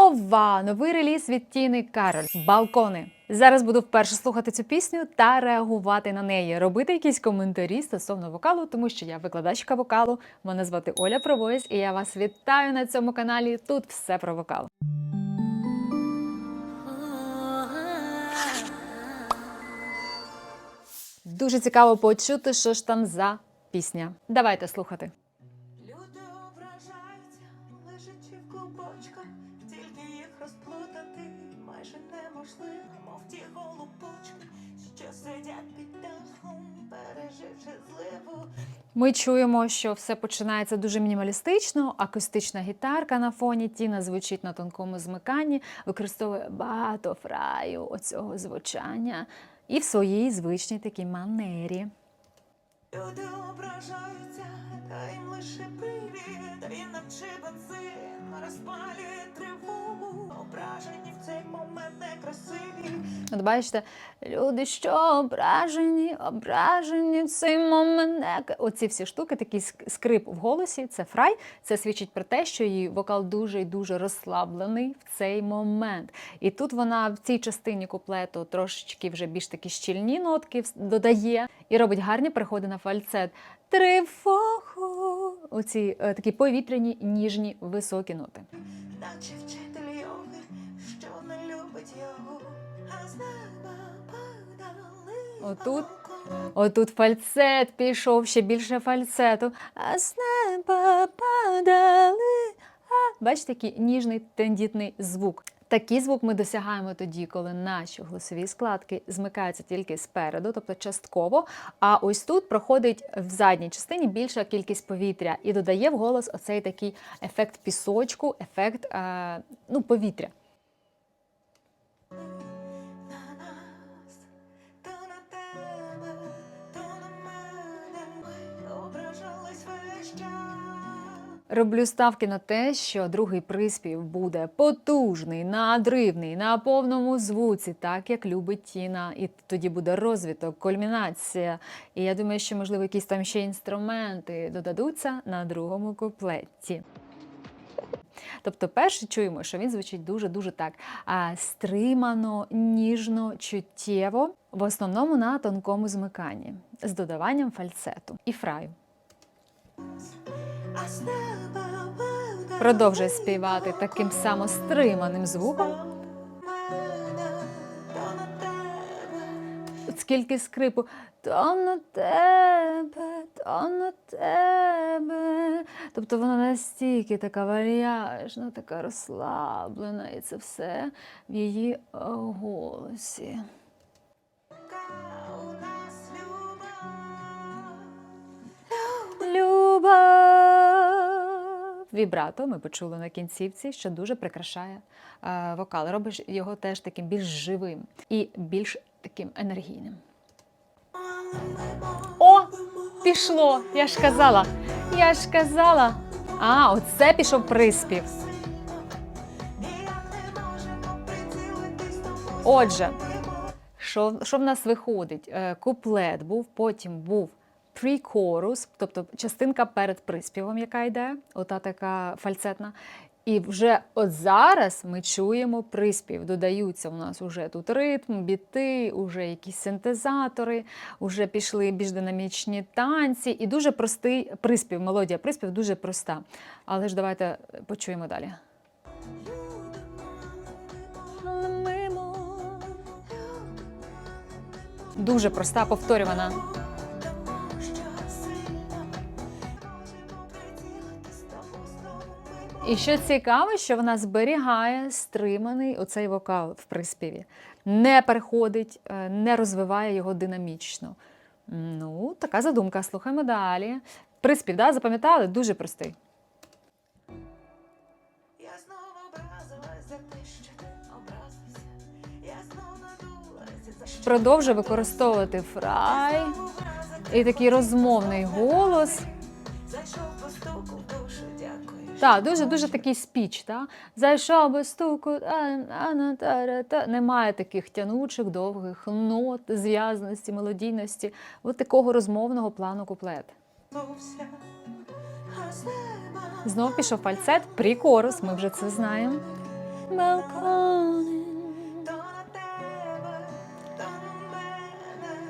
Ова! Новий реліз від Тіни Кароль Балкони. Зараз буду вперше слухати цю пісню та реагувати на неї, робити якісь коментарі стосовно вокалу, тому що я викладачка вокалу. Мене звати Оля Провоєс, і я вас вітаю на цьому каналі. Тут все про вокал. Дуже цікаво почути, що ж там за пісня. Давайте слухати. Неможливо, мов ті голубочки, що сидять під дахом, переживши зливу. Ми чуємо, що все починається дуже мінімалістично. Акустична гітарка на фоні Тіна звучить на тонкому змиканні, використовує багато фраю оцього звучання і в своїй звичній такій манері. Люди ображаються, та їм лише привід, їм наче бензин розпалює тривогу. Ображені в цей момент некрасиві. От бачите, люди, що ображені, ображені в цей момент. не- Оці всі штуки, такий скрип в голосі, це фрай. Це свідчить про те, що її вокал дуже і дуже розслаблений в цей момент. І тут вона в цій частині куплету трошечки вже більш такі щільні нотки додає і робить гарні переходи на фальцет. Тривогу. Оці е, такі повітряні, ніжні, високі ноти. Наче вчитель йоги, що не любить його, а з неба падали. Отут. Отут фальцет пішов, ще більше фальцету. А з неба падали. А. Бачите, який ніжний тендітний звук. Такий звук ми досягаємо тоді, коли наші голосові складки змикаються тільки спереду, тобто частково. А ось тут проходить в задній частині більша кількість повітря і додає в голос оцей такий ефект пісочку, ефект е, ну, повітря. Роблю ставки на те, що другий приспів буде потужний, надривний, на повному звуці, так як любить Тіна, і тоді буде розвиток, кульмінація. І я думаю, що можливо якісь там ще інструменти додадуться на другому куплеті. Тобто, перше чуємо, що він звучить дуже-дуже так а, стримано, ніжно, чуттєво, в основному на тонкому змиканні з додаванням фальцету і фраю. Продовжує співати таким само стриманим звуком. Скільки скрипу то на тебе, то на тебе. Тобто вона настільки така вальяжна, така розслаблена, і це все в її голосі. Вібрато ми почули на кінцівці, що дуже прикрашає е, вокал. Робиш його теж таким більш живим і більш таким енергійним. О, пішло! Я ж казала. Я ж казала. А, оце пішов приспів. Отже, що, що в нас виходить? Е, Куплет був, потім був pre-chorus, тобто частинка перед приспівом, яка йде, ота така фальцетна. І вже от зараз ми чуємо приспів. Додаються у нас уже тут ритм, біти, уже якісь синтезатори, уже пішли більш динамічні танці, і дуже простий приспів, мелодія приспів дуже проста. Але ж давайте почуємо далі. Дуже проста, повторювана. І що цікаво, що вона зберігає стриманий оцей вокал в приспіві, не переходить, е, не розвиває його динамічно. Ну, така задумка. Слухаємо далі. Приспів, да, запам'ятали? Дуже простий. Я знову образилась за те, що ти образився. Я знову надулася за що Продовжує використовувати фрай і такий розмовний голос. Так, дуже дуже такий спіч. Та? Зайшов без стуку, на, та, немає таких тянучих, довгих нот, зв'язаності, мелодійності, от такого розмовного плану куплет. Знов пішов фальцет, прикорус, ми вже це знаємо.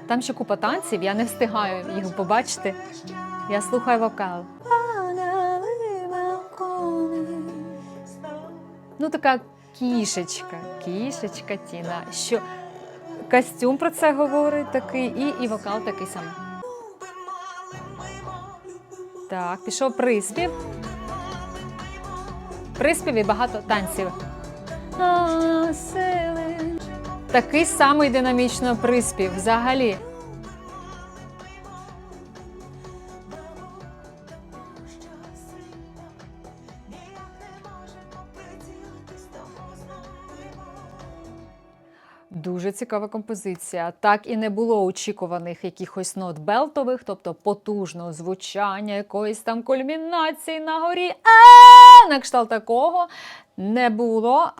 Там ще купа танців, я не встигаю їх побачити. Я слухаю вокал. Ну, така кішечка, кішечка Тіна. Що костюм про це говорить такий, і, і вокал такий самий. Так, пішов приспів. Приспів і багато танців. Такий самий динамічно приспів взагалі. Дуже цікава композиція. Так і не було очікуваних якихось нот белтових, тобто потужного звучання, якоїсь там кульмінації на горі. А на кшталт такого не було.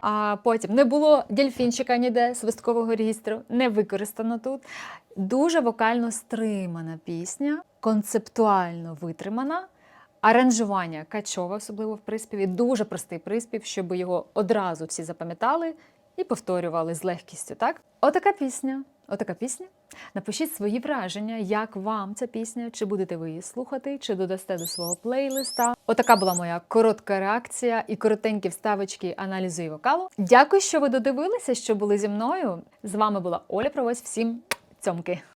А потім не було дельфінчика ніде свисткового регістру, не використано тут. Дуже вокально стримана пісня, концептуально витримана. Аранжування качове, особливо в приспіві, дуже простий приспів, щоб його одразу всі запам'ятали і повторювали з легкістю. Так, отака пісня. Отака пісня. Напишіть свої враження, як вам ця пісня, чи будете ви її слухати, чи додасте до свого плейлиста. Отака була моя коротка реакція і коротенькі вставочки аналізу і вокалу. Дякую, що ви додивилися, що були зі мною. З вами була Оля Провось. Всім цьомки!